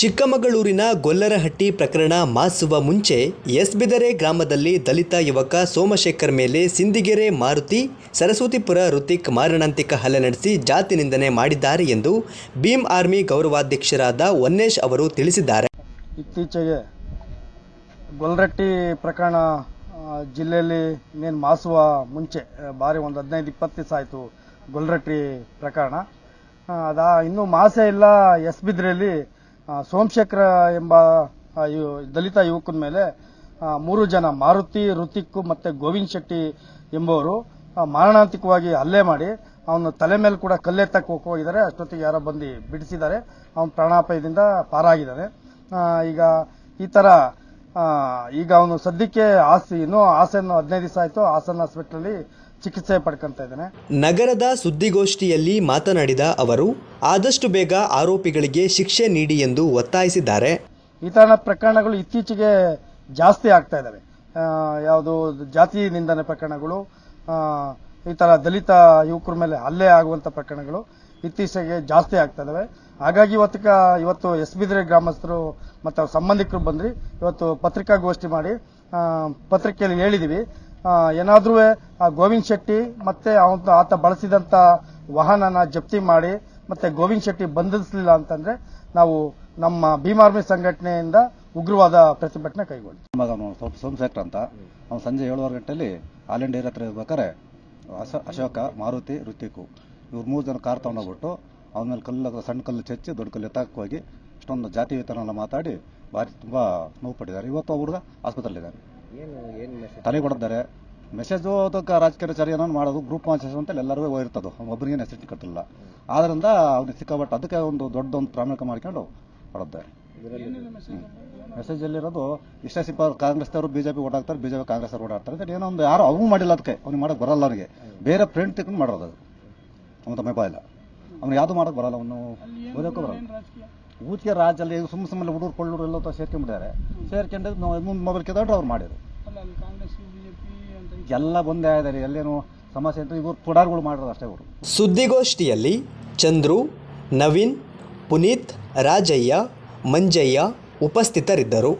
ಚಿಕ್ಕಮಗಳೂರಿನ ಗೊಲ್ಲರಹಟ್ಟಿ ಪ್ರಕರಣ ಮಾಸುವ ಮುಂಚೆ ಎಸ್ಬಿದರೆ ಗ್ರಾಮದಲ್ಲಿ ದಲಿತ ಯುವಕ ಸೋಮಶೇಖರ್ ಮೇಲೆ ಸಿಂದಿಗೆರೆ ಮಾರುತಿ, ಸರಸ್ವತಿಪುರ ಋತಿಕ್ ಮಾರಣಾಂತಿಕ ಹಲ್ಲೆ ನಡೆಸಿ ಜಾತಿ ನಿಂದನೆ ಮಾಡಿದ್ದಾರೆ ಎಂದು ಭೀಮ್ ಆರ್ಮಿ ಗೌರವಾಧ್ಯಕ್ಷರಾದ ಒನ್ನೇಶ್ ಅವರು ತಿಳಿಸಿದ್ದಾರೆ. ಇತ್ತೀಚೆಗೆ ಗೊಲ್ಲರಟ್ಟಿ ಪ್ರಕರಣ ಜಿಲ್ಲೆಯಲ್ಲಿ ಇನ್ನೇನು ಮಾಸುವ ಮುಂಚೆ ಬಾರಿ ಒಂದು ಹದಿನೈದು, ಇಪ್ಪತ್ತು ದಿವಸ ಆಯಿತು ಗೊಲ್ಲರಟ್ಟಿ ಪ್ರಕರಣ. ಅದಾ, ಇನ್ನೂ ಮಾಸೇ ಇಲ್ಲ ಎಸ್ ಬಿದ್ರಲ್ಲಿ ಸೋಮಶೇಖರ ಎಂಬ ದಲಿತ ಯುವಕನ ಮೇಲೆ ಮೂರು ಜನ ಮಾರುತಿ ಋತಿಕ್ ಮತ್ತೆ ಗೋವಿಂದ್ ಶೆಟ್ಟಿ ಎಂಬುವರು ಮಾರಣಾಂತಿಕವಾಗಿ ಹಲ್ಲೆ ಮಾಡಿ, ಅವನ ತಲೆ ಮೇಲೆ ಕೂಡ ಕಲ್ಲೆತ್ತಕ್ಕೆ ಹೋಗಿದ್ದಾರೆ. ಅಷ್ಟೊತ್ತಿಗೆ ಯಾರೋ ಬಂದು ಬಿಡಿಸಿದ್ದಾರೆ. ಅವನು ಪ್ರಾಣಾಪಾಯದಿಂದ ಪಾರಾಗಿದ್ದಾನೆ. ಈಗ ಈ ತರ ಈಗ ಅವನು ಸದ್ಯಕ್ಕೆ ಆಸ್ತಿ ಇನ್ನೂ ಹಾಸನ ಹದಿನೈದು ದಿವಸ ಆಯ್ತು. ಹಾಸನ್ ಹಾಸ್ಪಿಟಲ್ ಚಿಕಿತ್ಸೆ ಪಡ್ಕೊಂತ ಇದ್ದಾನೆ. ನಗರದ ಸುದ್ದಿಗೋಷ್ಠಿಯಲ್ಲಿ ಮಾತನಾಡಿದ ಅವರು ಆದಷ್ಟು ಬೇಗ ಆರೋಪಿಗಳಿಗೆ ಶಿಕ್ಷೆ ನೀಡಿ ಎಂದು ಒತ್ತಾಯಿಸಿದ್ದಾರೆ. ಈ ಥರ ಪ್ರಕರಣಗಳು ಇತ್ತೀಚೆಗೆ ಜಾಸ್ತಿ ಆಗ್ತಾ ಇದ್ದಾವೆ. ಯಾವುದು ಜಾತಿ ನಿಂದನೆ ಪ್ರಕರಣಗಳು ಈ ತರ ದಲಿತ ಯುವಕರ ಮೇಲೆ ಹಲ್ಲೆ ಆಗುವಂತ ಪ್ರಕರಣಗಳು ಇತ್ತೀಚೆಗೆ ಜಾಸ್ತಿ ಆಗ್ತಾ ಇದಾವೆ ಹಾಗಾಗಿ ಇವತ್ತು ಇವತ್ತು ಎಸ್ ಬಿದ್ರೆ ಗ್ರಾಮಸ್ಥರು ಮತ್ತು ಅವ್ರ ಸಂಬಂಧಿಕರು ಬಂದ್ರಿ ಇವತ್ತು ಪತ್ರಿಕಾಗೋಷ್ಠಿ ಮಾಡಿ ಪತ್ರಿಕೆಯಲ್ಲಿ ಹೇಳಿದೀವಿ. ಏನಾದ್ರೂ ಗೋವಿಂದ್ ಶೆಟ್ಟಿ ಮತ್ತೆ ಆತ ಬಳಸಿದಂತ ವಾಹನನ ಜಪ್ತಿ ಮಾಡಿ ಮತ್ತೆ ಗೋವಿಂದ ಶೆಟ್ಟಿ ಬಂಧಿಸಲಿಲ್ಲ ಅಂತಂದ್ರೆ ನಾವು ನಮ್ಮ ಭೀಮಾರ್ಮಿ ಸಂಘಟನೆಯಿಂದ ಉಗ್ರವಾದ ಪ್ರತಿಭಟನೆ ಕೈಗೊಳ್ಳಿ ಮಗ ಅವನು ಸ್ವಲ್ಪ ಸೋಮಶೇಖರ್ ಅಂತ. ಅವ್ನು ಸಂಜೆ ಏಳುವರೆ ಗಂಟೆಯಲ್ಲಿ ಆಲ್ ಇಂಡಿಯಾ ಹತ್ರ ಇರ್ಬೇಕಾರೆ ಅಶ- ಅಶೋಕ, ಮಾರುತಿ ಋತಿಕು ಇವ್ರು ಮೂರು ಜನ ಕಾರ್ ತಗೊಂಡೋಗ್ಬಿಟ್ಟು ಅವನ ಮೇಲೆ ಕಲ್ಲು ಸಣ್ಣ ಕಲ್ಲು ಚಚ್ಚಿ ದೊಡ್ಡ ಕಲ್ಲು ಎತ್ತಾಕ್ ಹೋಗಿ ಇಷ್ಟೊಂದು ಜಾತಿ ವೇತನ ಮಾತಾಡಿ ಭಾರಿ ತುಂಬ ನೋವು ಪಟ್ಟಿದ್ದಾರೆ. ಇವತ್ತು ಹುಡುಗ ಆಸ್ಪತ್ರೆಯಲ್ಲಿದ್ದಾನೆ ತಲೆ ಕೊಡ್ತಾರೆ ಮೆಸೇಜು ಅದಕ್ಕೆ ರಾಜಕೀಯ ಚರ್ಯ ಏನೋ ಮಾಡೋದು ಗ್ರೂಪ್ ಮಾಸ್ ಅಂತ ಎಲ್ಲರಿಗೂ ಹೋಗಿರ್ತದೆ. ಒಬ್ಬರಿಗೆ ಹೆಸರಿಟ್ಟು ಕಟ್ಟಿಲ್ಲ. ಆದ್ರಿಂದ ಅವ್ನಿಗೆ ಸಿಕ್ಕಾಬಟ್ಟು ಅದಕ್ಕೆ ಒಂದು ದೊಡ್ಡ ಒಂದು ಪ್ರಾಮಾಣಿಕ ಮಾಡ್ಕೊಂಡು ಹೊಡೆದ್ದಾರೆ ಮೆಸೇಜ್ ಅಲ್ಲಿರೋದು ಇಷ್ಟ ಸಿಪ್ಪ ಕಾಂಗ್ರೆಸ್ ಅವರು ಬಿಜೆಪಿ ಓಡಾಡ್ತಾರೆ ಬಿಜೆಪಿ ಕಾಂಗ್ರೆಸ್ ಅವ್ರು ಓಡಾಡ್ತಾರೆ ಅಂತ ಏನೋ ಒಂದು ಯಾರು ಅವು ಮಾಡಿಲ್ಲ ಅದಕ್ಕೆ. ಅವ್ನಿಗೆ ಮಾಡಕ್ ಬರಲ್ಲ ಅವನಿಗೆ. ಬೇರೆ ಫ್ರೆಂಡ್ ತಿಳ್ಕೊಂಡು ಮಾಡೋದು ಅದು. ತಮ್ಮ ಮೊಬೈಲ್ ಅವ್ನು ಯಾವುದು ಮಾಡಕ್ ಬರಲ್ಲ ಅವನು ಓದಕ್ಕೂ ಬರಲ್ಲ. ಊಟಿಗೆ ರಾಜ್ಯದಲ್ಲಿ ಸುಮ್ಮ ಸುಮ್ಮನೆ ಹುಡುಗರು ಕೊಳ್ಳೂರು ಎಲ್ಲ ಸೇರ್ಕೊಂಡ್ಬಿಟ್ಟಿದ್ದಾರೆ. ಸೇರ್ಕೊಂಡು ಮುಂದೆ ಮೊಬೈಲ್ ಕೆದಡ್ರು ಅವ್ರು ಮಾಡಿದ್ರು. ಎಲ್ಲ ಬಂದೇ ಇದ್ದಾರೆ. ಎಲ್ಲೇನು ಸಮಸ್ಯೆ ಅಂತ ಇವರು ಪುಡಾರ್ಗಳು ಮಾಡಿರೋದು ಅಷ್ಟೇ ಇವರು. ಸುದ್ದಿಗೋಷ್ಠಿಯಲ್ಲಿ ಚಂದ್ರು ನವೀನ್ ಪುನೀತ್ ರಾಜಯ್ಯ ಮಂಜಯ್ಯ ಉಪಸ್ಥಿತರಿದ್ದರು.